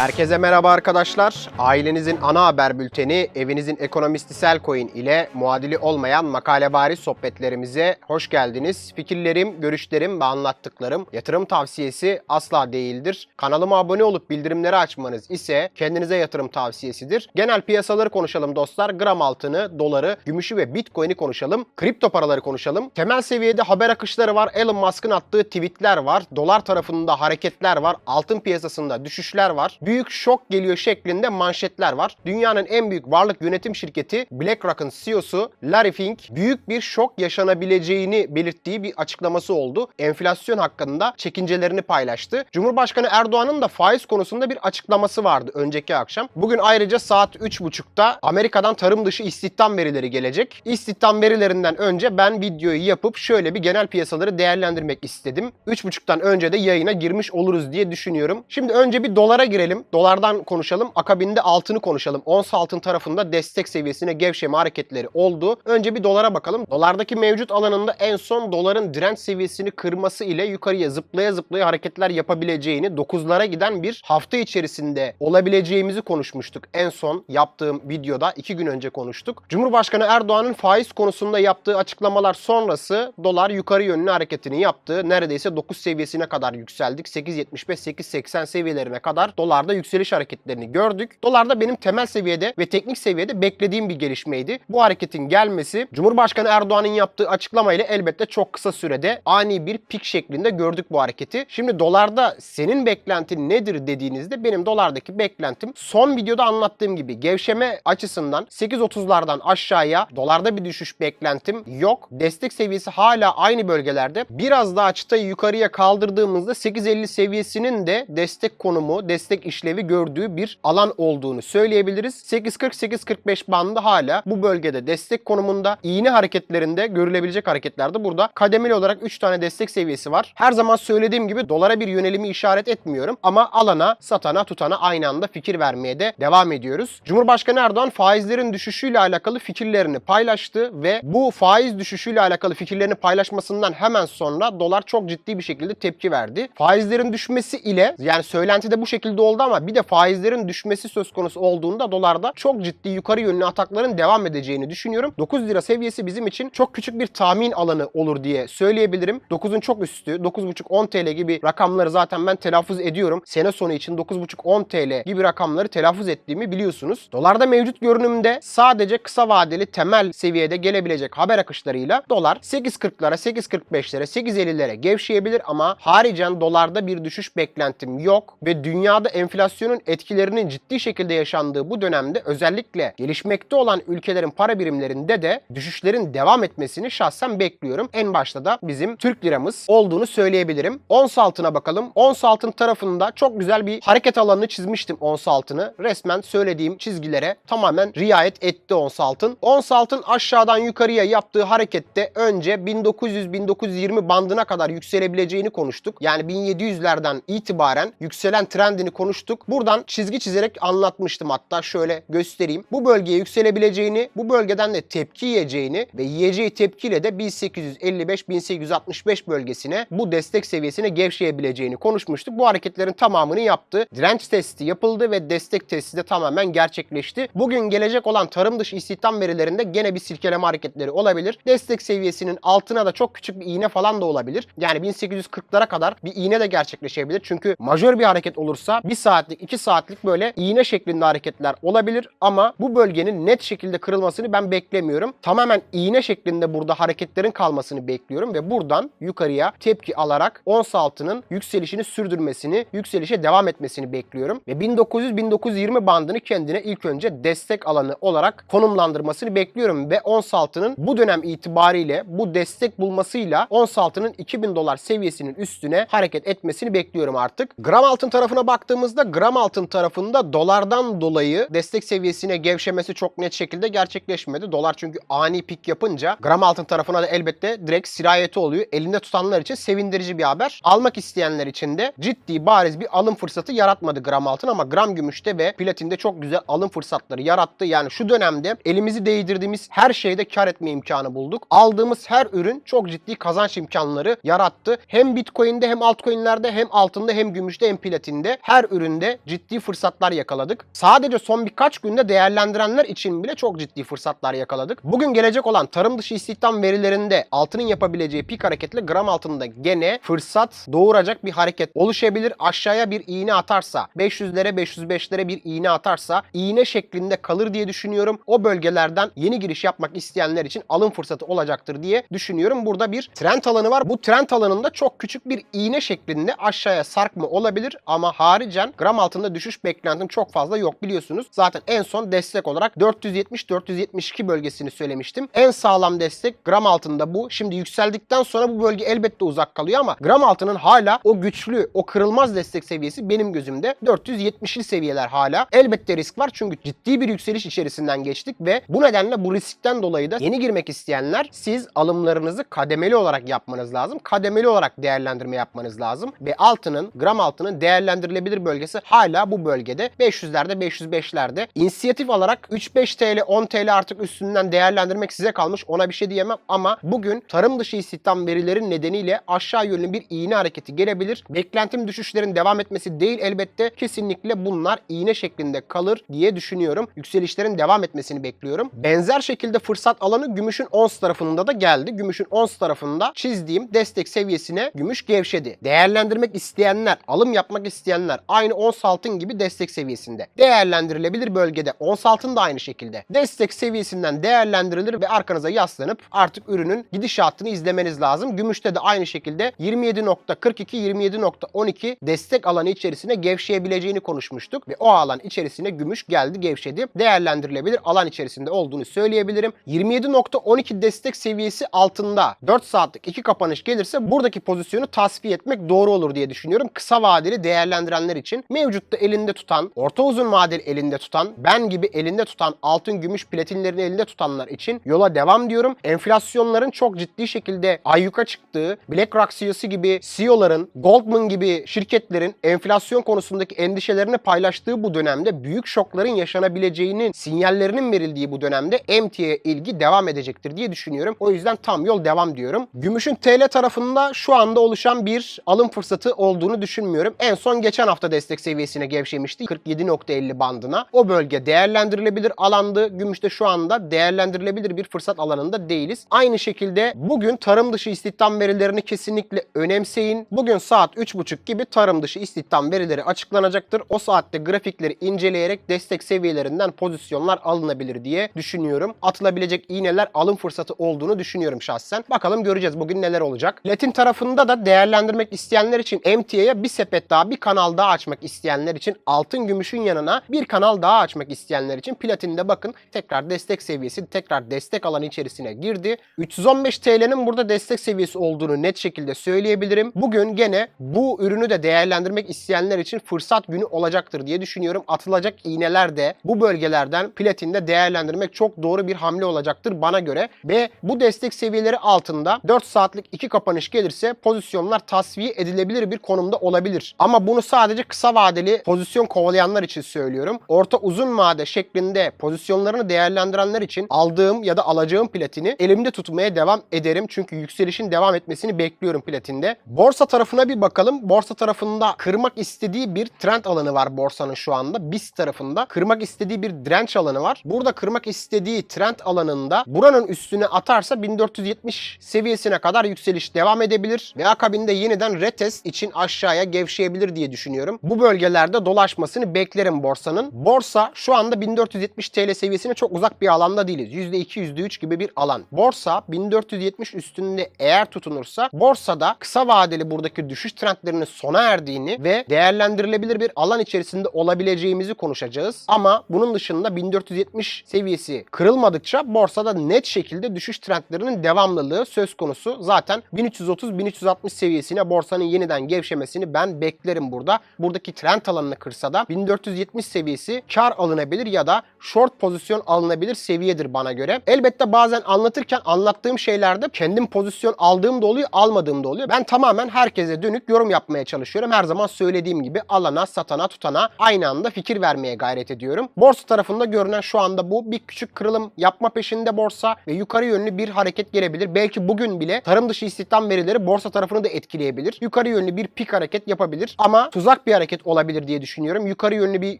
Herkese merhaba arkadaşlar. Ailenizin ana haber bülteni, evinizin ekonomisti Selcoin ile muadili olmayan makalebari sohbetlerimize hoş geldiniz. Fikirlerim, görüşlerim ve anlattıklarım yatırım tavsiyesi asla değildir. Kanalıma abone olup bildirimleri açmanız ise kendinize yatırım tavsiyesidir. Genel piyasaları konuşalım dostlar. Gram altını, doları, gümüşü ve bitcoin'i konuşalım. Kripto paraları konuşalım. Temel seviyede haber akışları var. Elon Musk'ın attığı tweetler var. Dolar tarafında hareketler var. Altın piyasasında düşüşler var. Büyük şok geliyor şeklinde manşetler var. Dünyanın en büyük varlık yönetim şirketi BlackRock'ın CEO'su Larry Fink büyük bir şok yaşanabileceğini belirttiği bir açıklaması oldu. Enflasyon hakkında çekincelerini paylaştı. Cumhurbaşkanı Erdoğan'ın da faiz konusunda bir açıklaması vardı önceki akşam. Bugün ayrıca saat 3.30'da Amerika'dan tarım dışı istihdam verileri gelecek. İstihdam verilerinden önce ben videoyu yapıp şöyle bir genel piyasaları değerlendirmek istedim. 3.30'dan önce de yayına girmiş oluruz diye düşünüyorum. Şimdi önce bir dolara girelim. Dolardan konuşalım. Akabinde altını konuşalım. Ons altın tarafında destek seviyesine gevşeme hareketleri oldu. Önce bir dolara bakalım. Dolardaki mevcut alanında en son doların direnç seviyesini kırması ile yukarıya zıplaya zıplaya hareketler yapabileceğini 9'lara giden bir hafta içerisinde olabileceğimizi konuşmuştuk. En son yaptığım videoda 2 gün önce konuştuk. Cumhurbaşkanı Erdoğan'ın faiz konusunda yaptığı açıklamalar sonrası dolar yukarı yönlü hareketini yaptı. Neredeyse 9 seviyesine kadar yükseldik. 8.75-8.80 seviyelerine kadar dolarda yükseliş hareketlerini gördük. Dolarda benim temel seviyede ve teknik seviyede beklediğim bir gelişmeydi. Bu hareketin gelmesi Cumhurbaşkanı Erdoğan'ın yaptığı açıklamayla elbette çok kısa sürede ani bir pik şeklinde gördük bu hareketi. Şimdi dolarda senin beklentin nedir dediğinizde benim dolardaki beklentim son videoda anlattığım gibi gevşeme açısından 8.30'lardan aşağıya dolarda bir düşüş beklentim yok. Destek seviyesi hala aynı bölgelerde. Biraz daha çıtayı yukarıya kaldırdığımızda 8.50 seviyesinin de destek konumu, destek işlevi gördüğü bir alan olduğunu söyleyebiliriz. 8.40-8.45 bandı hala bu bölgede destek konumunda. iğne hareketlerinde görülebilecek hareketlerde burada kademeli olarak 3 tane destek seviyesi var. Her zaman söylediğim gibi dolara bir yönelimi işaret etmiyorum ama alana, satana, tutana aynı anda fikir vermeye de devam ediyoruz. Cumhurbaşkanı Erdoğan faizlerin düşüşüyle alakalı fikirlerini paylaştı ve bu faiz düşüşüyle alakalı fikirlerini paylaşmasından hemen sonra dolar çok ciddi bir şekilde tepki verdi. Faizlerin düşmesi ile yani söylentide bu şekilde oldu ama bir de faizlerin düşmesi söz konusu olduğunda dolarda çok ciddi yukarı yönlü atakların devam edeceğini düşünüyorum. 9 lira seviyesi bizim için çok küçük bir tahmin alanı olur diye söyleyebilirim. 9'un çok üstü 9.5-10 TL gibi rakamları zaten ben telaffuz ediyorum. Sene sonu için 9.5-10 TL gibi rakamları telaffuz ettiğimi biliyorsunuz. Dolarda mevcut görünümde sadece kısa vadeli temel seviyede gelebilecek haber akışlarıyla dolar 8.40'lara, 8.45'lere, 8.50'lere gevşeyebilir ama haricen dolarda bir düşüş beklentim yok ve dünyada enflasyonun etkilerinin ciddi şekilde yaşandığı bu dönemde özellikle gelişmekte olan ülkelerin para birimlerinde de düşüşlerin devam etmesini şahsen bekliyorum. En başta da bizim Türk liramız olduğunu söyleyebilirim. Ons altına bakalım. Ons altın tarafında çok güzel bir hareket alanını çizmiştim ons altını. Resmen söylediğim çizgilere tamamen riayet etti ons altın. Ons altın aşağıdan yukarıya yaptığı harekette önce 1900-1920 bandına kadar yükselebileceğini konuştuk. Yani 1700'lerden itibaren yükselen trendini konuştuk. Buradan çizgi çizerek anlatmıştım hatta şöyle göstereyim. Bu bölgeye yükselebileceğini, bu bölgeden de tepki yiyeceğini ve yiyeceği tepkiyle de 1855-1865 bölgesine bu destek seviyesine gevşeyebileceğini konuşmuştuk. Bu hareketlerin tamamını yaptı. Direnç testi yapıldı ve destek testi de tamamen gerçekleşti. Bugün gelecek olan tarım dışı istihdam verilerinde gene bir silkeleme hareketleri olabilir. Destek seviyesinin altına da çok küçük bir iğne falan da olabilir. Yani 1840'lara kadar bir iğne de gerçekleşebilir. Çünkü majör bir hareket olursa 1 saatlik 2 saatlik böyle iğne şeklinde hareketler olabilir ama bu bölgenin net şekilde kırılmasını ben beklemiyorum. Tamamen iğne şeklinde burada hareketlerin kalmasını bekliyorum ve buradan yukarıya tepki alarak ons altının yükselişini sürdürmesini, yükselişe devam etmesini bekliyorum. Ve 1900-1920 bandını kendine ilk önce destek alanı olarak konumlandırmasını bekliyorum ve ons altının bu dönem itibariyle bu destek bulmasıyla ons altının 2000 dolar seviyesinin üstüne hareket etmesini bekliyorum artık. Gram altın tarafına baktığımızda gram altın tarafında dolardan dolayı destek seviyesine gevşemesi çok net şekilde gerçekleşmedi. Dolar çünkü ani pik yapınca gram altın tarafına da elbette direkt sirayeti oluyor. Elinde tutanlar için sevindirici bir haber. Almak isteyenler için de ciddi bariz bir alım fırsatı yaratmadı gram altın ama gram gümüşte ve platinde çok güzel alım fırsatları yarattı. Yani şu dönemde elimizi değdirdiğimiz her şeyde kar etme imkanı bulduk. Aldığımız her ürün çok ciddi kazanç imkanları yarattı. Hem Bitcoin'de hem altcoin'lerde hem altında hem gümüşte hem platinde her ürün verilerinde ciddi fırsatlar yakaladık. Sadece son birkaç günde değerlendirenler için bile çok ciddi fırsatlar yakaladık. Bugün gelecek olan tarım dışı istihdam verilerinde altının yapabileceği pik hareketle gram altında gene fırsat doğuracak bir hareket oluşabilir. Aşağıya bir iğne atarsa 500'lere 505'lere bir iğne atarsa iğne şeklinde kalır diye düşünüyorum. O bölgelerden yeni giriş yapmak isteyenler için alım fırsatı olacaktır diye düşünüyorum. Burada bir trend alanı var. Bu trend alanında çok küçük bir iğne şeklinde aşağıya sarkma olabilir ama haricen gram altında düşüş beklentim çok fazla yok biliyorsunuz. Zaten en son destek olarak 470-472 bölgesini söylemiştim. En sağlam destek gram altında bu. Şimdi yükseldikten sonra bu bölge elbette uzak kalıyor ama gram altının hala o güçlü, o kırılmaz destek seviyesi benim gözümde 470'li seviyeler hala. Elbette risk var çünkü ciddi bir yükseliş içerisinden geçtik ve bu nedenle bu riskten dolayı da yeni girmek isteyenler siz alımlarınızı kademeli olarak yapmanız lazım. Kademeli olarak değerlendirme yapmanız lazım ve altının, gram altının değerlendirilebilir bölgesi hala bu bölgede 500'lerde, 505'lerde. İnisiyatif alarak 3-5 TL, 10 TL artık üstünden değerlendirmek size kalmış. Ona bir şey diyemem ama bugün tarım dışı istihdam verileri nedeniyle aşağı yönlü bir iğne hareketi gelebilir. Beklentim düşüşlerin devam etmesi değil elbette. Kesinlikle bunlar iğne şeklinde kalır diye düşünüyorum. Yükselişlerin devam etmesini bekliyorum. Benzer şekilde fırsat alanı gümüşün ons tarafında da geldi. Gümüşün ons tarafında çizdiğim destek seviyesine gümüş gevşedi. Değerlendirmek isteyenler, alım yapmak isteyenler aynı ons altın gibi destek seviyesinde. Değerlendirilebilir bölgede ons altın da aynı şekilde. Destek seviyesinden değerlendirilir ve arkanıza yaslanıp artık ürünün gidişatını izlemeniz lazım. Gümüşte de aynı şekilde 27.42-27.12 destek alanı içerisine gevşeyebileceğini konuşmuştuk ve o alan içerisine gümüş geldi gevşedi. Değerlendirilebilir alan içerisinde olduğunu söyleyebilirim. 27.12 destek seviyesi altında 4 saatlik iki kapanış gelirse buradaki pozisyonu tasfiye etmek doğru olur diye düşünüyorum. Kısa vadeli değerlendirenler için mevcutta elinde tutan, orta uzun vadeli elinde tutan, ben gibi elinde tutan altın, gümüş, platinlerini elinde tutanlar için yola devam diyorum. Enflasyonların çok ciddi şekilde ayyuka çıktığı, BlackRock CEO'su gibi CEO'ların, Goldman gibi şirketlerin enflasyon konusundaki endişelerini paylaştığı bu dönemde büyük şokların yaşanabileceğinin sinyallerinin verildiği bu dönemde emtiaya ilgi devam edecektir diye düşünüyorum. O yüzden tam yol devam diyorum. Gümüşün TL tarafında şu anda oluşan bir alım fırsatı olduğunu düşünmüyorum. En son geçen hafta destek seviyesine gevşemişti. 47.50 bandına. O bölge değerlendirilebilir alandı. Gümüşte şu anda değerlendirilebilir bir fırsat alanında değiliz. Aynı şekilde bugün tarım dışı istihdam verilerini kesinlikle önemseyin. Bugün saat 3.30 gibi tarım dışı istihdam verileri açıklanacaktır. O saatte grafikleri inceleyerek destek seviyelerinden pozisyonlar alınabilir diye düşünüyorum. Atılabilecek iğneler alım fırsatı olduğunu düşünüyorum şahsen. Bakalım göreceğiz bugün neler olacak. Latin tarafında da değerlendirmek isteyenler için MTA'ya bir sepet daha, bir kanal daha açmak isteyenler için altın gümüşün yanına bir kanal daha açmak isteyenler için platinde bakın tekrar destek seviyesi, tekrar destek alanı içerisine girdi. 315 TL'nin burada destek seviyesi olduğunu net şekilde söyleyebilirim. Bugün gene bu ürünü de değerlendirmek isteyenler için fırsat günü olacaktır diye düşünüyorum. Atılacak iğneler de bu bölgelerden platinde değerlendirmek çok doğru bir hamle olacaktır bana göre. Ve bu destek seviyeleri altında 4 saatlik iki kapanış gelirse pozisyonlar tasfiye edilebilir bir konumda olabilir. Ama bunu sadece kısa vadeli pozisyon kovalayanlar için söylüyorum. Orta uzun vade şeklinde pozisyonlarını değerlendirenler için aldığım ya da alacağım platini elimde tutmaya devam ederim. Çünkü yükselişin devam etmesini bekliyorum platinde. Borsa tarafına bir bakalım. Borsa tarafında kırmak istediği bir trend alanı var borsanın şu anda. BIST tarafında kırmak istediği bir direnç alanı var. Burada kırmak istediği trend alanında buranın üstüne atarsa 1470 seviyesine kadar yükseliş devam edebilir ve akabinde yeniden retest için aşağıya gevşeyebilir diye düşünüyorum. Bu bölgelerde dolaşmasını beklerim borsanın. Borsa şu anda 1470 TL seviyesine çok uzak bir alanda değiliz. %2, %3 gibi bir alan. Borsa 1470 üstünde eğer tutunursa borsada kısa vadeli buradaki düşüş trendlerinin sona erdiğini ve değerlendirilebilir bir alan içerisinde olabileceğimizi konuşacağız. Ama bunun dışında 1470 seviyesi kırılmadıkça borsada net şekilde düşüş trendlerinin devamlılığı söz konusu. Zaten 1330-1360 seviyesine borsanın yeniden gevşemesini ben beklerim burada. Buradaki trend alanını kırsa da 1470 seviyesi kar alınabilir ya da short pozisyon alınabilir seviyedir bana göre. Elbette bazen anlatırken anlattığım şeylerde kendim pozisyon aldığım da oluyor, almadığım da oluyor. Ben tamamen herkese dönük yorum yapmaya çalışıyorum. Her zaman söylediğim gibi alana, satana, tutana aynı anda fikir vermeye gayret ediyorum. Borsa tarafında görünen şu anda bu bir küçük kırılım yapma peşinde borsa ve yukarı yönlü bir hareket gelebilir. Belki bugün bile tarım dışı istihdam verileri borsa tarafını da etkileyebilir. Yukarı yönlü bir pik hareket yapabilir ama tuzak bir hareket hareket olabilir diye düşünüyorum. Yukarı yönlü bir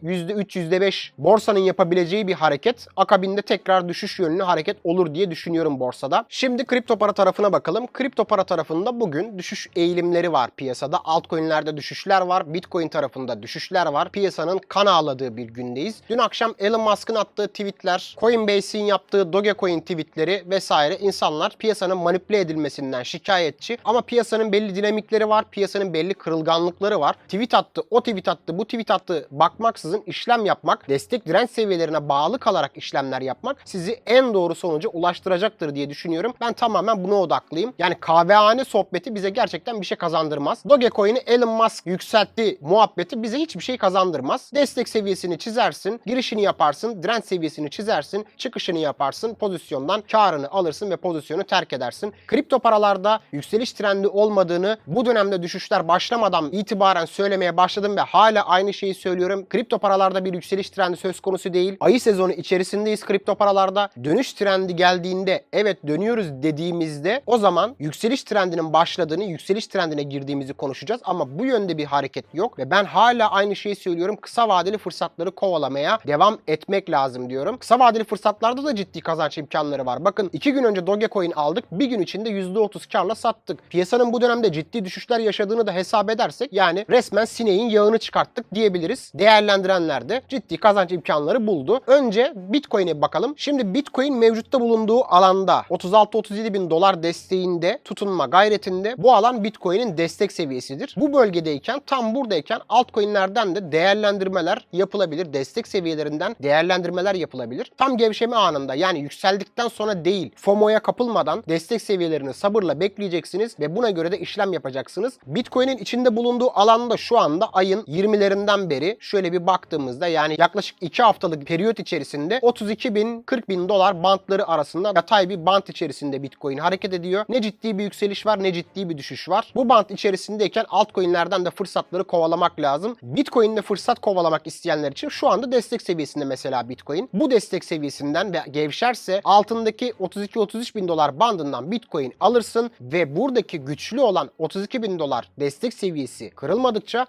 %3, %5 borsanın yapabileceği bir hareket. Akabinde tekrar düşüş yönlü hareket olur diye düşünüyorum borsada. Şimdi kripto para tarafına bakalım. Kripto para tarafında bugün düşüş eğilimleri var piyasada. Altcoin'lerde düşüşler var. Bitcoin tarafında düşüşler var. Piyasanın kan ağladığı bir gündeyiz. Dün akşam Elon Musk'ın attığı tweetler, Coinbase'in yaptığı Dogecoin tweetleri vesaire insanlar piyasanın manipüle edilmesinden şikayetçi. Ama piyasanın belli dinamikleri var. Piyasanın belli kırılganlıkları var. Tweet attı, o tweet attı, bu tweet attı bakmaksızın işlem yapmak, destek direnç seviyelerine bağlı kalarak işlemler yapmak sizi en doğru sonuca ulaştıracaktır diye düşünüyorum. Ben tamamen buna odaklıyım. Yani kahvehane sohbeti bize gerçekten bir şey kazandırmaz. Dogecoin'i Elon Musk yükseltti muhabbeti bize hiçbir şey kazandırmaz. Destek seviyesini çizersin, girişini yaparsın, direnç seviyesini çizersin, çıkışını yaparsın, pozisyondan karını alırsın ve pozisyonu terk edersin. Kripto paralarda yükseliş trendi olmadığını bu dönemde düşüşler başlamadan itibaren söylemeye başladım ve hala aynı şeyi söylüyorum. Kripto paralarda bir yükseliş trendi söz konusu değil. Ayı sezonu içerisindeyiz kripto paralarda. Dönüş trendi geldiğinde evet dönüyoruz dediğimizde o zaman yükseliş trendinin başladığını, yükseliş trendine girdiğimizi konuşacağız ama bu yönde bir hareket yok ve ben hala aynı şeyi söylüyorum. Kısa vadeli fırsatları kovalamaya devam etmek lazım diyorum. Kısa vadeli fırsatlarda da ciddi kazanç imkanları var. Bakın 2 gün önce Dogecoin aldık. Bir gün içinde %30 karla sattık. Piyasanın bu dönemde ciddi düşüşler yaşadığını da hesap edersek yani resmen sineğin yağını çıkarttık diyebiliriz. Değerlendirenler de ciddi kazanç imkanları buldu. Önce Bitcoin'e bakalım. Şimdi Bitcoin mevcutta bulunduğu alanda 36-37 bin dolar desteğinde tutunma gayretinde bu alan Bitcoin'in destek seviyesidir. Bu bölgedeyken tam buradayken altcoin'lerden de değerlendirmeler yapılabilir. Destek seviyelerinden değerlendirmeler yapılabilir. Tam gevşeme anında yani yükseldikten sonra değil FOMO'ya kapılmadan destek seviyelerini sabırla bekleyeceksiniz ve buna göre de işlem yapacaksınız. Bitcoin'in içinde bulunduğu alanda şu anda ayın 20'lerinden beri şöyle bir baktığımızda yani yaklaşık 2 haftalık periyot içerisinde 32 bin 40 bin dolar bantları arasında yatay bir bant içerisinde Bitcoin hareket ediyor. Ne ciddi bir yükseliş var ne ciddi bir düşüş var. Bu bant içerisindeyken altcoin'lerden de fırsatları kovalamak lazım. Bitcoin'de fırsat kovalamak isteyenler için şu anda destek seviyesinde mesela Bitcoin. Bu destek seviyesinden ve gevşerse altındaki 32-33 bin dolar bandından Bitcoin alırsın ve buradaki güçlü olan 32 bin dolar destek seviyesi kırılmadıkça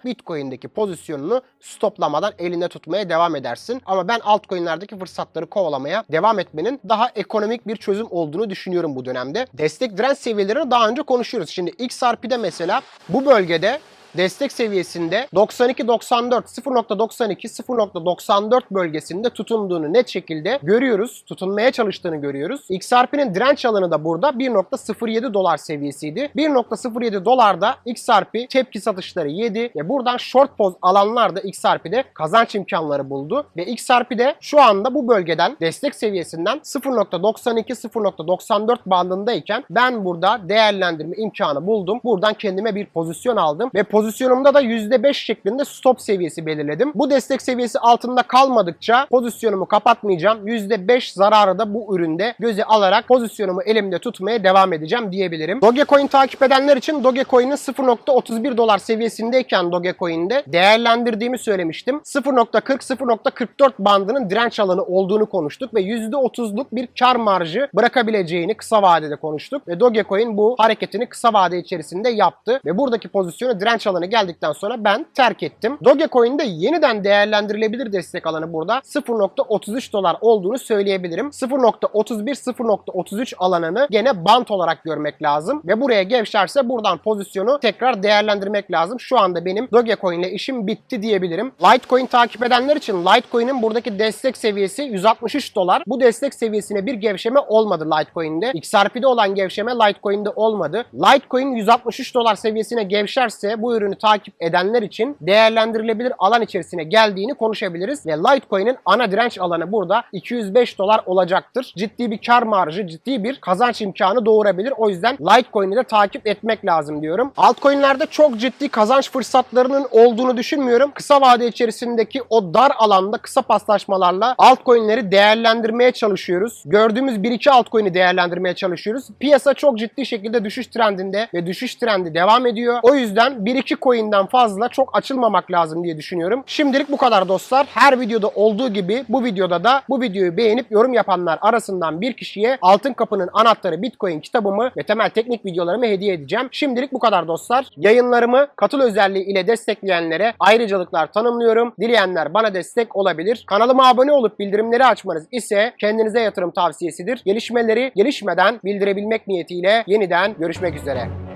Bitcoin'deki pozisyonunu stoplamadan elinde tutmaya devam edersin. Ama ben altcoin'lerdeki fırsatları kovalamaya devam etmenin daha ekonomik bir çözüm olduğunu düşünüyorum bu dönemde. Destek direnç seviyelerini daha önce konuşuyoruz. Şimdi XRP'de mesela bu bölgede destek seviyesinde 92-94, 0.92, 0.94 bölgesinde tutunduğunu net şekilde görüyoruz. Tutunmaya çalıştığını görüyoruz. XRP'nin direnç alanı da burada 1.07 dolar seviyesiydi. 1.07 dolarda XRP tepki satışları yedi ve buradan short poz alanlar da XRP'de kazanç imkanları buldu. Ve XRP'de şu anda bu bölgeden destek seviyesinden 0.92-0.94 bandındayken ben burada değerlendirme imkanı buldum. Buradan kendime bir pozisyon aldım ve pozisyonumda da %5 şeklinde stop seviyesi belirledim. Bu destek seviyesi altında kalmadıkça pozisyonumu kapatmayacağım. %5 zararı da bu üründe göze alarak pozisyonumu elimde tutmaya devam edeceğim diyebilirim. Dogecoin takip edenler için Dogecoin'in 0.31 dolar seviyesindeyken Dogecoin'de değerlendirdiğimi söylemiştim. 0.40-0.44 bandının direnç alanı olduğunu konuştuk ve %30'luk bir kar marjı bırakabileceğini kısa vadede konuştuk ve Dogecoin bu hareketini kısa vade içerisinde yaptı ve buradaki pozisyonu direnç alanı geldikten sonra ben terk ettim. Dogecoin'de yeniden değerlendirilebilir destek alanı burada 0.33 dolar olduğunu söyleyebilirim. 0.31-0.33 alanını gene bant olarak görmek lazım ve buraya gevşerse buradan pozisyonu tekrar değerlendirmek lazım. Şu anda benim Dogecoin ile işim bitti diyebilirim. Litecoin takip edenler için Litecoin'in buradaki destek seviyesi 163 dolar. Bu destek seviyesine bir gevşeme olmadı Litecoin'de. XRP'de olan gevşeme Litecoin'de olmadı. Litecoin 163 dolar seviyesine gevşerse bu ürünü takip edenler için değerlendirilebilir alan içerisine geldiğini konuşabiliriz. Ve Litecoin'in ana direnç alanı burada 205 dolar olacaktır. Ciddi bir kar marjı, ciddi bir kazanç imkanı doğurabilir. O yüzden Litecoin'i de takip etmek lazım diyorum. Altcoin'lerde çok ciddi kazanç fırsatlarının olduğunu düşünmüyorum. Kısa vade içerisindeki o dar alanda kısa paslaşmalarla altcoin'leri değerlendirmeye çalışıyoruz. Gördüğümüz 1-2 altcoin'i değerlendirmeye çalışıyoruz. Piyasa çok ciddi şekilde düşüş trendinde ve düşüş trendi devam ediyor. O yüzden 1-2 2 coin'den fazla çok açılmamak lazım diye düşünüyorum. Şimdilik bu kadar dostlar. Her videoda olduğu gibi bu videoda da bu videoyu beğenip yorum yapanlar arasından bir kişiye Altın Kapı'nın Anahtarı Bitcoin kitabımı ve temel teknik videolarımı hediye edeceğim. Şimdilik bu kadar dostlar. Yayınlarımı katıl özelliği ile destekleyenlere ayrıcalıklar tanımlıyorum. Dileyenler bana destek olabilir. Kanalıma abone olup bildirimleri açmanız ise kendinize yatırım tavsiyesidir. Gelişmeleri gelişmeden bildirebilmek niyetiyle yeniden görüşmek üzere.